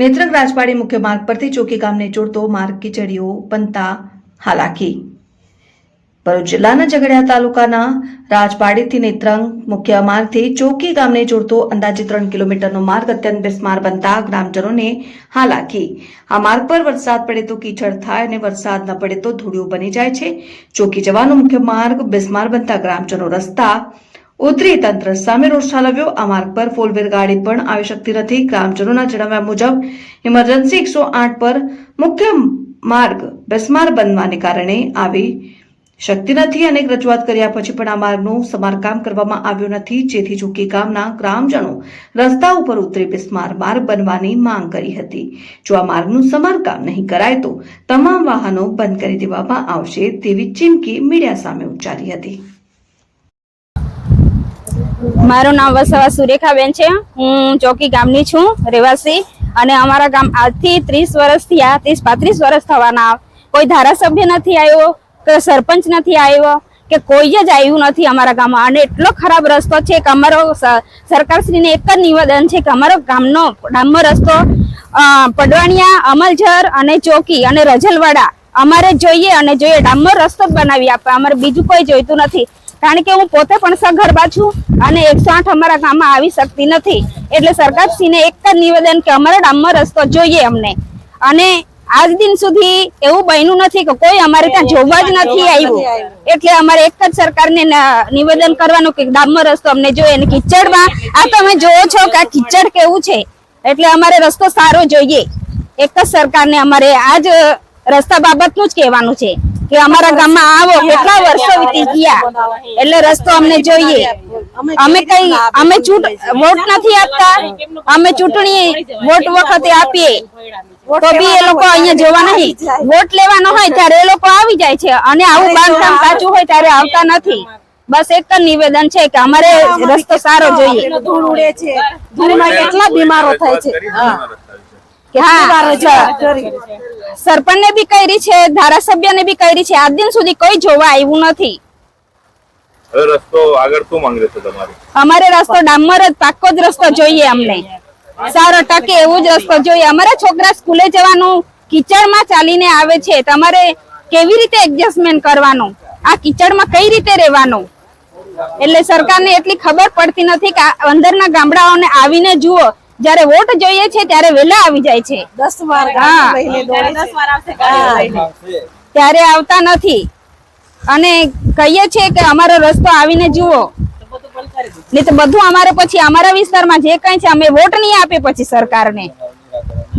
નેત્રંગ રાજવાડી મુખ્ય માર્ગ પરથી ચોકી ગામને જોડતો માર્ગ કીચડીઓ બનતા હાલાકી. ભરૂચ જિલ્લાના ઝઘડિયા તાલુકાના રાજપાડીથી નેત્રંગ મુખ્ય માર્ગથી ચોકી ગામને જોડતો અંદાજે ત્રણ કિલોમીટરનો માર્ગ અત્યંત બિસ્માર બનતા ગ્રામજનોને હાલાકી. આ માર્ગ પર વરસાદ પડે તો કીચડ થાય અને વરસાદ ન પડે તો ધૂળિયું બની જાય છે. ચોકી જવાનો મુખ્ય માર્ગ બિસ્માર બનતા ગ્રામજનો રસ્તા ઉતરી તંત્ર સામે રોષ ઠાલવ્યો. આ માર્ગ પર ફોલવેર ગાડી પણ આવી શકતી નથી. ગ્રામજનોના જણાવ્યા મુજબ ઇમરજન્સી એકસો આઠ પર મુખ્ય માર્ગ બિસ્માર બનવાને કારણે આવી શક્તિ નથી. અનેક રજૂઆત કર્યા પછી પણ આ માર્ગનું સમારકામ કરવામાં આવ્યું નથી. જેથી ઝુકી ગામના ગ્રામજનો રસ્તા ઉપર ઉતરી બિસ્માર માર્ગ બનવાની માંગ કરી હતી. જો આ માર્ગનું સમારકામ નહીં કરાય તો તમામ વાહનો બંધ કરી દેવામાં આવશે તેવી ચીમકી મીડિયા સામે ઉચ્ચારી હતી. મારું નામ વસવા સુરેખાબેન છે. હું ચોકી ગામની છું, રહેવાસી. અને અમારા ગામ આજથી ત્રીસ વર્ષથી આ ત્રીસ પાંત્રીસ વર્ષ થવાના. કોઈ ધારાસભ્ય નથી આવ્યો, કે સરપંચ નથી આવ્યો, કે કોઈ જ આવ્યું નથી અમારા ગામમાં. અને એટલો ખરાબ રસ્તો છે કે અમારો સરકારશ્રીને એક જ નિવેદન છે કે અમારો ગામનો ગામનો રસ્તો પડવાણિયા, અમલઝર અને ચોકી અને રજલવાડા અમારે જોઈએ અને જોઈએ. ડામર રસ્તો જ બનાવી આપે. અમારે બીજું કોઈ જોઈતું નથી. કારણ કે હું પોતે પણ સગર્ભા છું અને એકસો આઠ અમારા ગામમાં આવી શકતી નથી. એટલે સરકારશ્રીને એક જ નિવેદન કે અમારા ગામમાં રસ્તો જોઈએ અમને. અને આજ દિન સુધી એવું બન્યું નથી કે કોઈ અમારે ત્યાં જોવા જ નથી આવ્યું. એટલે અમારે એક જ સરકારને નિવેદન કરવાનું કે ગામમાં રસ્તો અમને જોઈએ અને કિચડમાં આ તમે જોવો છો કે આ કિચડ કેવું છે. એટલે અમારે રસ્તો સારો જોઈએ. એક જ સરકારને અમારે આજ રસ્તા બાબતનું જ કહેવાનું છે. કે અમારા ગામમાં આવો કેટલા વર્ષો વીતી ગયા? એટલે રસ્તો અમને જોઈએ. અમે કઈ અમે વોટ નથી આપતા. અમે ચૂંટણી વોટ વખતે આપીએ. તો બી એ લોકો અહીંયા જોવા નહીં. વોટ લેવાનો હોય ત્યારે એ લોકો આવી જાય છે. અને આવું બાંધકામ કાચું હોય ત્યારે આવતા નથી. બસ એક જ નિવેદન છે કે અમારે રસ્તો સારો જોઈએ. ધૂળ ઉડે છે. ધૂળમાં કેટલા બીમારો થાય છે? કે હા. સરપંચને બી કરી છે ધારાસભ્યને બી કરી છે. આજ દિન સુધી કોઈ જોવા આવ્યું નથી. હવે રસ્તો આગળ શું માંગે છે તમારું? અમારે રસ્તો ડામર જ પાક્કો જ રસ્તો જોઈએ અમને. સારો ટકે એવું જ રસ્તો જોઈએ. અમારા છોકરા સ્કૂલે જવાનું કિચડમાં ચાલીને આવે છે. તમારે કેવી રીતે એડજસ્ટમેન્ટ કરવાનું? આ કિચડમાં કઈ રીતે રહેવાનું? એટલે સરકારને એટલી ખબર પડતી નથી કે અંદરના ગામડાઓને આવીને જુઓ. જ્યારે વોટ જોઈએ છે ત્યારે વહેલા આવી જાય છે. દસ વાર. ત્યારે આવતા નથી. અને કહીએ છીએ કે અમારો રસ્તો આવીને જુઓ. નહીં તો બધું અમારે પછી અમારા વિસ્તારમાં જે કઈ છે અમે વોટ નહીં આપીએ પછી સરકારને.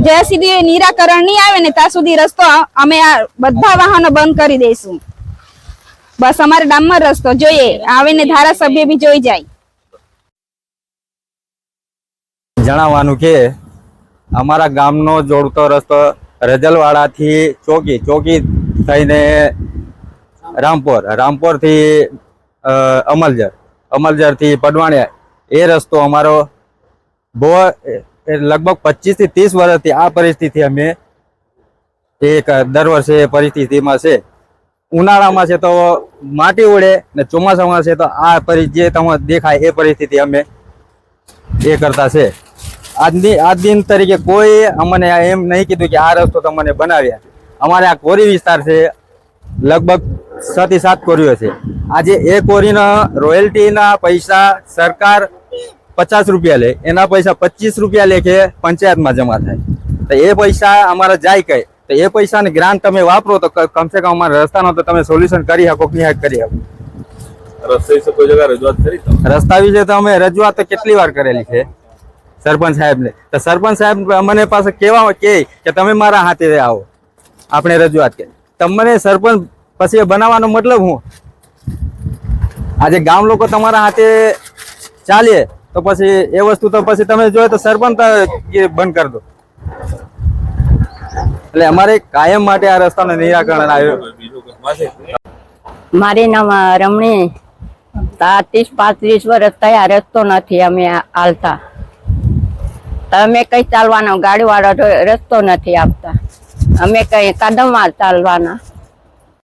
જ્યાં સુધી નિરાકરણ નહીં આવે ને ત્યાં સુધી રસ્તો અમે આ બધા વાહનો બંધ કરી દઈશું. બસ અમારે ડામર રસ્તો જોઈએ. આવીને ધારાસભ્ય બી જોઈ જાય. જણાવવાનું કે અમારા ગામનો જોડતો રસ્તો રજલવાડાથી ચોકી ચોકી થઈને રામપોર, રામપોરથી અમલજર, અમલજરથી પડવાણિયા. એ રસ્તો અમારો બહુ લગભગ પચીસથી ત્રીસ વર્ષથી આ પરિસ્થિતિ અમે એક દર વર્ષે પરિસ્થિતિમાં છે. ઉનાળામાં છે તો માટી ઉડે ને ચોમાસામાં છે તો આ પરિ, જે તમને દેખાય એ પરિસ્થિતિ અમે એ કરતા છે. આજની, આજ દિન તરીકે કોઈ અમને એમ નહીં કીધું કે આ રસ્તો તમને બનાવ્યા. અમારે આ કોરી વિસ્તાર છે, લગભગ છ થી સાત કોરીઓ છે. આજે એ કોરીના રોયલ્ટીના પૈસા સરકાર પચાસ રૂપિયા લે, એના પૈસા પચીસ રૂપિયા લેખે પંચાયતમાં જમા થાય. તો એ પૈસા અમારા જાય કઈ? તો એ પૈસાને ગ્રાન્ટ તમે વાપરો તો કમસે કમ અમારા રસ્તાનો તો તમે સોલ્યુશન કરી શકો કે કરી શકો. રસ્તે વિશે કોઈ જગ્યા રજૂઆત કરી રસ્તા વિશે તો અમે રજૂઆત કેટલી વાર કરેલી છે? સરપંચ સાહેબને. તો સરપંચ સાહેબ અમને પાસે કેવા કે કે તમે મારા હાથે આવો. આપણે રજૂઆત કરી. તમને સરપંચ પછી બનાવવાનો મતલબ હું આજે ગામ લોકો તમારા હાથે ચાલીએ તો પછી એ વસ્તુ તો પછી તમે જોયે તો સરપંચ બંધ કરી દો. એટલે અમારે કાયમ માટે આ રસ્તાનું નિરાકરણ આવ્યું. મારે? નામ રમણી. ત્રીસ પાંત્રીસ વર્ષ થયા, રસ્તો નથી અમે હાલતા. તમે કઈ ચાલવાનો ગાડી વાળો રસ્તો નથી આપતા. અમે કઈ કદમમાં ચાલવાના.